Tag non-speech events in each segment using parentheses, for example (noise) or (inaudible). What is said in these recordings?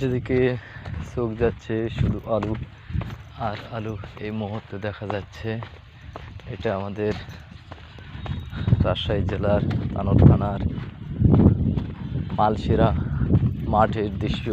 যেদিকে চোখ যাচ্ছে, শুধু আলু আর আলু এই মুহূর্তে দেখা যাচ্ছে। এটা আমাদের রাজশাহী জেলার তানোর থানার মালশিরা মাঠের দৃশ্য।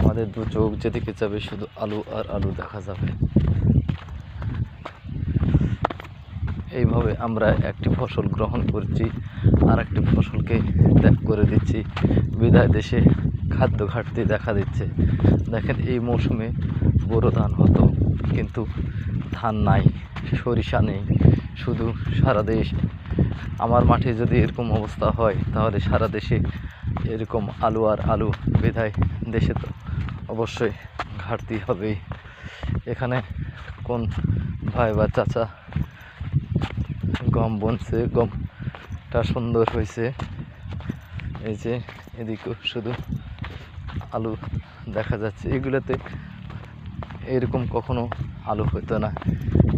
আমাদের দু চোখ যেদিকে যাবে, শুধু আলু আর আলু দেখা যাবে। এইভাবে আমরা একটি ফসল গ্রহণ করছি আর একটি ফসলকে ত্যাগ করে দিচ্ছি। বিদায় দেশে খাদ্য ঘাটতি দেখা দিচ্ছে। দেখেন এই মৌসুমে বোরো ধান হতো, কিন্তু ধান নাই, সরিষা নেই, শুধু সারা দেশ। আমার মাঠে যদি এরকম অবস্থা হয়, তাহলে সারা দেশে এরকম আলু আর আলু বিধায় দেশে তো অবশ্যই ঘাটতি হবেই। এখানে কোন ভাই বা চাচা গম বনছে? গমটা সুন্দর হয়েছে। এই যে এদিকেও শুধু আলু দেখা যাচ্ছে। এগুলোতে এরকম কখনো আলু হতো না।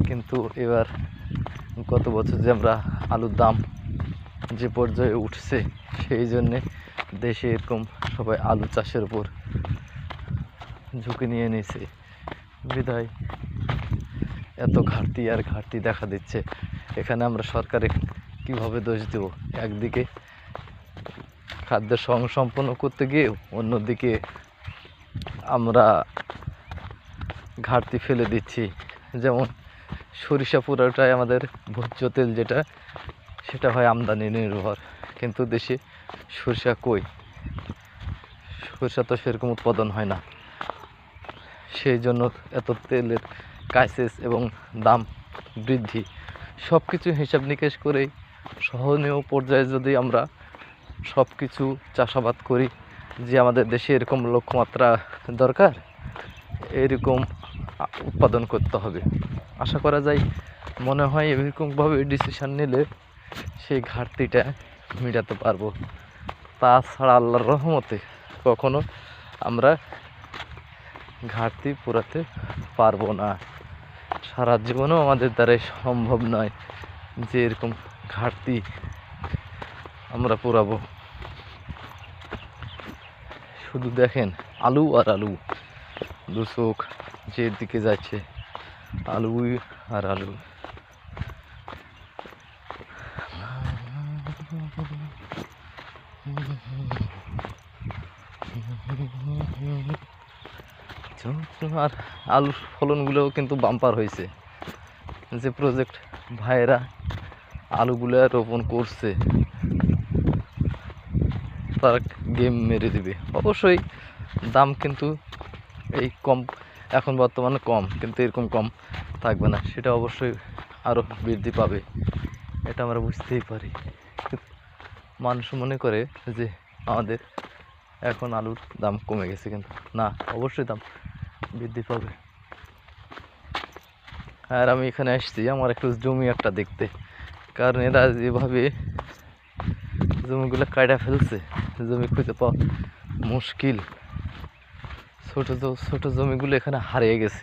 কিন্তু এবার গত বছর যে আমরা আলুর দাম যে পর্যায়ে উঠছে, সেই জন্যে দেশে এরকম সবাই আলু চাষের উপর ঝুঁকি নিয়ে নিয়েছে। বিধায় এত ঘাটতি আর ঘাটতি দেখা দিচ্ছে। এখানে আমরা সরকারে কীভাবে দোষ দেব? একদিকে খাদ্যের সংসম্পন্ন করতে গিয়ে অন্যদিকে আমরা ঘাটতি ফেলে দিচ্ছি। যেমন সরিষা পুরোটাই আমাদের ভোজ্য তেল যেটা, সেটা হয় আমদানি নির্ভর। কিন্তু দেশে সরিষা কই? সরিষা তো সেরকম উৎপাদন হয় না। সেই জন্য এত তেলের ক্রাইসিস এবং দাম বৃদ্ধি। সব কিছু হিসাব নিকেশ করেই সহনীয় পর্যায়ে যদি আমরা সব কিছু চাষাবাদ করি, যে আমাদের দেশে এরকম লক্ষ্যমাত্রা দরকার, এরকম উৎপাদন করতে হবে। আশা করা যায়, মনে হয় এরকমভাবে ডিসিশান নিলে সেই ঘাটতিটা মেটাতে পারব। তাছাড়া আল্লাহর রহমতে কখনো আমরা ঘাটতি পুরাতে পারব না। সারা জীবনেও আমাদের দ্বারাই সম্ভব নয় যে এরকম ঘাটতি আমরা পুরাবো। শুধু দেখেন আলু আর আলু। দু চোখ যে দিকে যাচ্ছে, আলুই আর আলু। আর আলুর ফলনগুলোও কিন্তু বাম্পার হয়েছে। যে প্রজেক্ট ভাইয়েরা আলুগুলো রোপণ করছে। তারা গেম মেরে দিবে। অবশ্যই দাম কিন্তু এই কম, এখন বর্তমানে কম, কিন্তু এরকম কম থাকবে না। সেটা অবশ্যই আরও বৃদ্ধি পাবে, এটা আমরা বুঝতেই পারি। মানুষ মনে করে যে আমাদের এখন আলুর দাম কমে গেছে কিন্তু না, অবশ্যই দাম বৃদ্ধি পাবে। আর আমি এখানে আসছি, আমার একটু জমি একটা দেখতে। কারণ এরা যেভাবে জমিগুলো কাটা ফেলছে জমি খুঁজে পাওয়া মুশকিল। ছোট ছোট জমিগুলো এখানে হারিয়ে গেছে।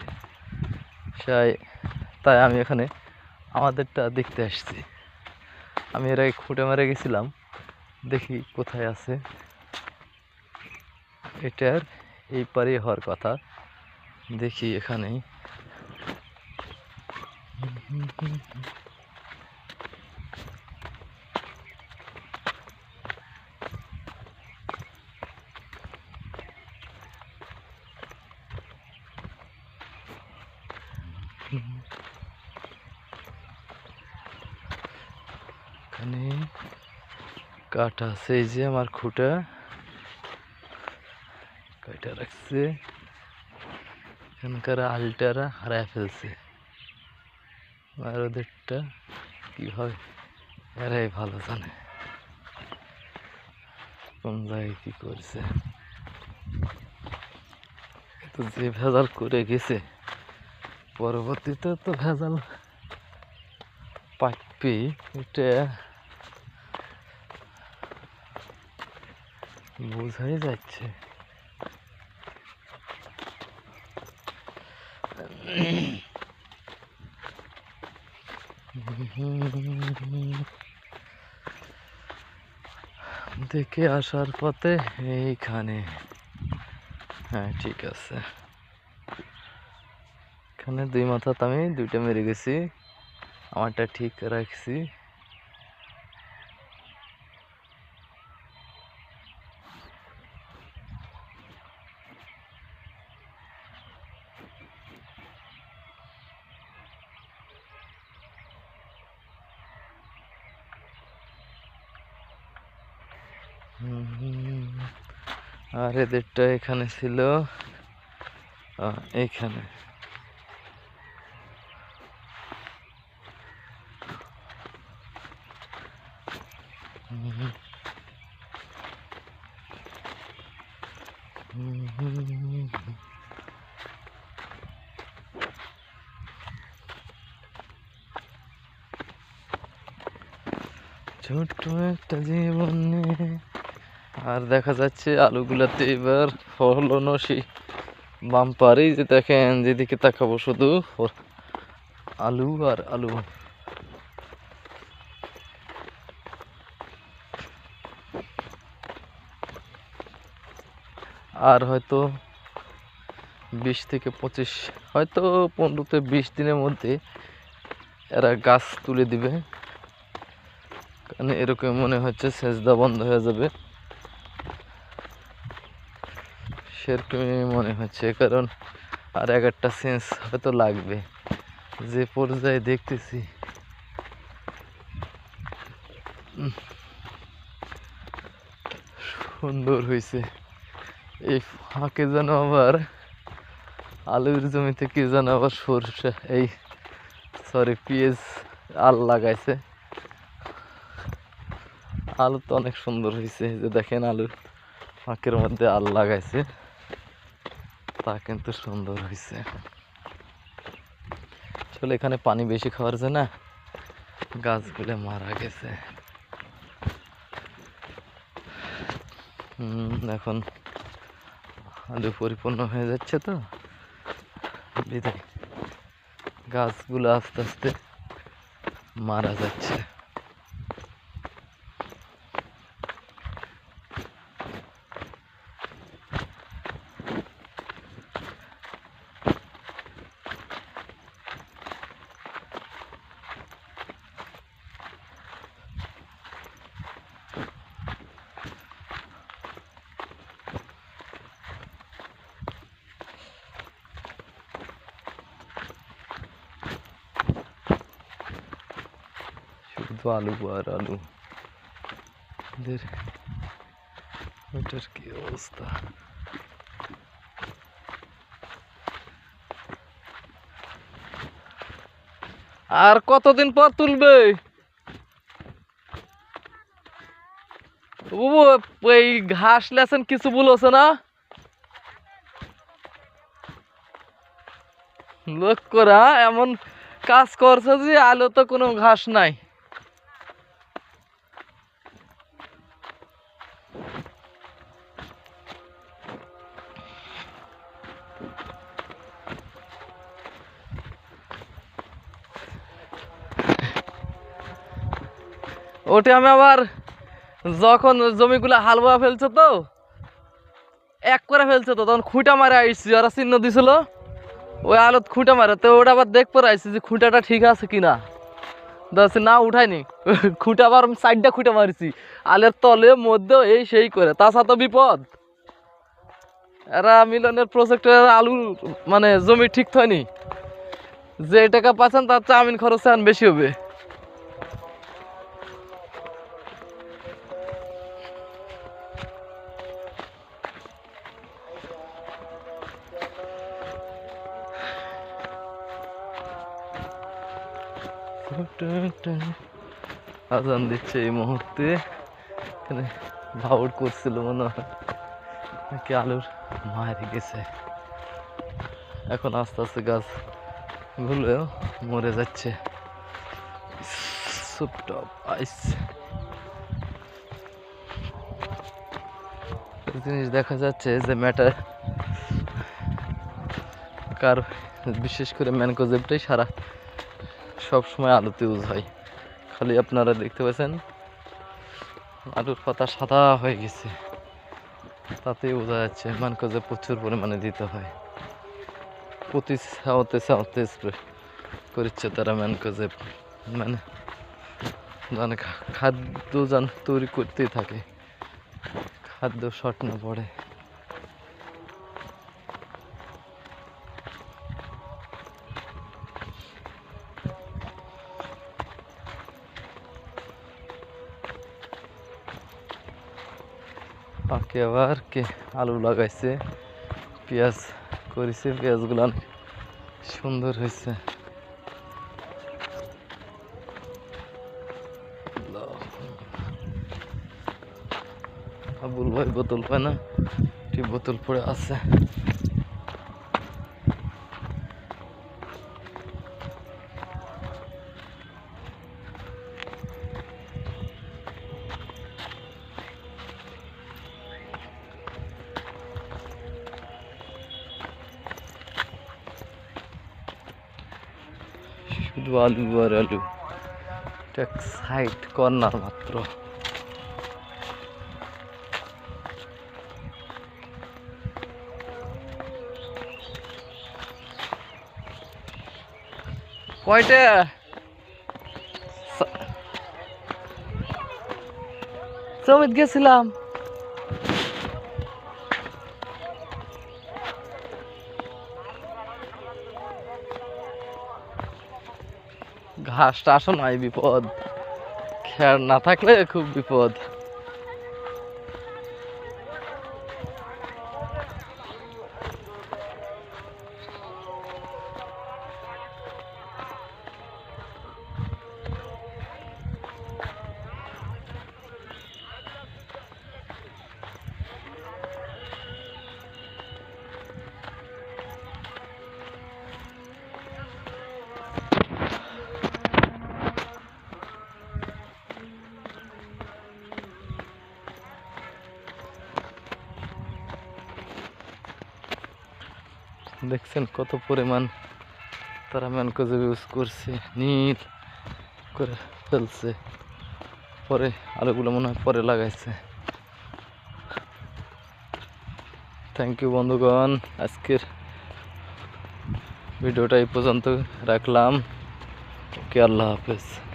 তাই তাই আমি এখানে আমাদেরটা দেখতে আসছি। আমি এর আগে খুঁটে মারে গেছিলাম। দেখি কোথায় আছে। এটার এই পারে হওয়ার কথা। দেখি এখানেই এখানে কাটা আছে, এই যে আমার খুঁটা। কাটা রাখছে? এখানকার আলটারা হারায় ফেলছে। আর ওদেরটা কীভাবে এরাই ভালো জানে। কোন জায়গায় কী করছে? তো যে ভেজাল করে গেছে, পরবর্তীতে তো ভেজাল পাকবে এটা বোঝাই যাচ্ছে। দেখে আসার পথে এইখানে। হ্যাঁ ঠিক আছে। এখানে দুই মাথা আমি, দুইটা মেরে গেছি। আমারটা ঠিক রাখছি। আর এদেরটা এখানে ছিল। হুম। ছোট্ট একটা জীবনে আর দেখা যাচ্ছে আলুগুলাতে এবার ফলনও সেই বাম্পারই যে দেখেন, যেদিকে তাকাবো শুধু আলু আর আলু। আর হয়তো বিশ থেকে পঁচিশ, হয়তো পনেরো থেকে বিশ দিনের মধ্যে এরা গাছ তুলে দিবে। কারণ এরকম মনে হচ্ছে সেচদা বন্ধ হয়ে যাবে। সেরকমই মনে হচ্ছে, কারণ আর এক একটা সেন্স হয়তো লাগবে। যে পর্যায়ে দেখতেছি। সুন্দর হয়েছে এই ফাঁকে যেন আবার, আলুর জমিতে কি যেন আবার সরষে, এই সরি পেঁয়াজ, আল লাগাইছে। আলু তো অনেক সুন্দর হয়েছে যে দেখেন আলু ফাঁকের মধ্যে আল লাগাইছে। তা কিন্তু সুন্দর হয়েছে আসলে এখানে পানি বেশি খাওয়ার জন্য না গাছগুলো মারা গেছে। এখন আলু পরিপূর্ণ হয়ে যাচ্ছে তো। গাছগুলো আস্তে আস্তে মারা যাচ্ছে। শুধু আলু আর আলু ওটার কি অবস্থা? আর কতদিন পর তুলবে? এই ঘাস লেছেন কিছু বলছে না? লোক করা, এমন কাজ করছে যে আলো তো কোনো ঘাস নাই। ওটা আমি আবার যখন জমিগুলো হাল বোয়া ফেলছে তো, এক করে ফেলছে তো, তখন খুঁটা মারে আইসি ওরা চিহ্ন দিছিল, ওই আলত খুঁটা মারে। তো ওটা আবার দেখ পরে আইসি যে খুঁটাটা ঠিক আছে কিনা। দেখছি না, উঠায়নি। (laughs) খুঁটা আবার সাইডটা খুঁটা মারিছি। আলের তলে, মধ্যে এই সেই করে। তাছাড়া তো বিপদ। এরা মিলনের প্রজেক্টের আলু মানে জমি ঠিক হয়নি যে টাকা পাচ্ছেন, তার চাউমিন খরচ বেশি হবে। আজান দিচ্ছে এই মুহূর্তে। এখানে ভাউট করছিল মনে হয়। নাকি আলুর মারি গেছে। এখন আস্তে আস্তে গাছগুলো মরে যাচ্ছে। জিনিস দেখা যাচ্ছে যে ম্যাটার কার, বিশেষ করে ম্যানকোজেবটাই সারা সব সময় আলুতে ইউজ হয়। খালি আপনারা দেখতে পাচ্ছেন, আলুর পাতা সাদা হয়ে গেছে। তাতেই বোঝা যাচ্ছে ম্যানকোজে প্রচুর পরিমাণে দিতে হয়। প্রতি সাওতে সাওতে স্প্রে করছে তারা ম্যানকোজে মানে মানে খাদ্য যান তৈরি করতেই থাকে। খাদ্য শর্ট না পড়ে। পাকে আবার কে? আলু লাগাইছে, পেঁয়াজ করেছে, পেঁয়াজগুলো সুন্দর হয়েছে। আবুল ভাই বোতল পায় না? একটি বোতল পড়ে আছে। শুধু আলু। আর আলু এটা কর্নার মাত্র। কয়টা? সমিত গেছিলাম। ঘাসটা আসো নাই বিপদ। খেয়ার না থাকলে খুব বিপদ। দেখছেন কত পরিমাণ তারা ম্যানকোজে ইউজ করছে, নীল করে ফেলছে। পরে আলুগুলো মনে হয় পরে লাগাইছে। থ্যাংক ইউ বন্ধুগণ। আজকের ভিডিওটা এই পর্যন্ত রাখলাম। ওকে, আল্লাহ হাফেজ।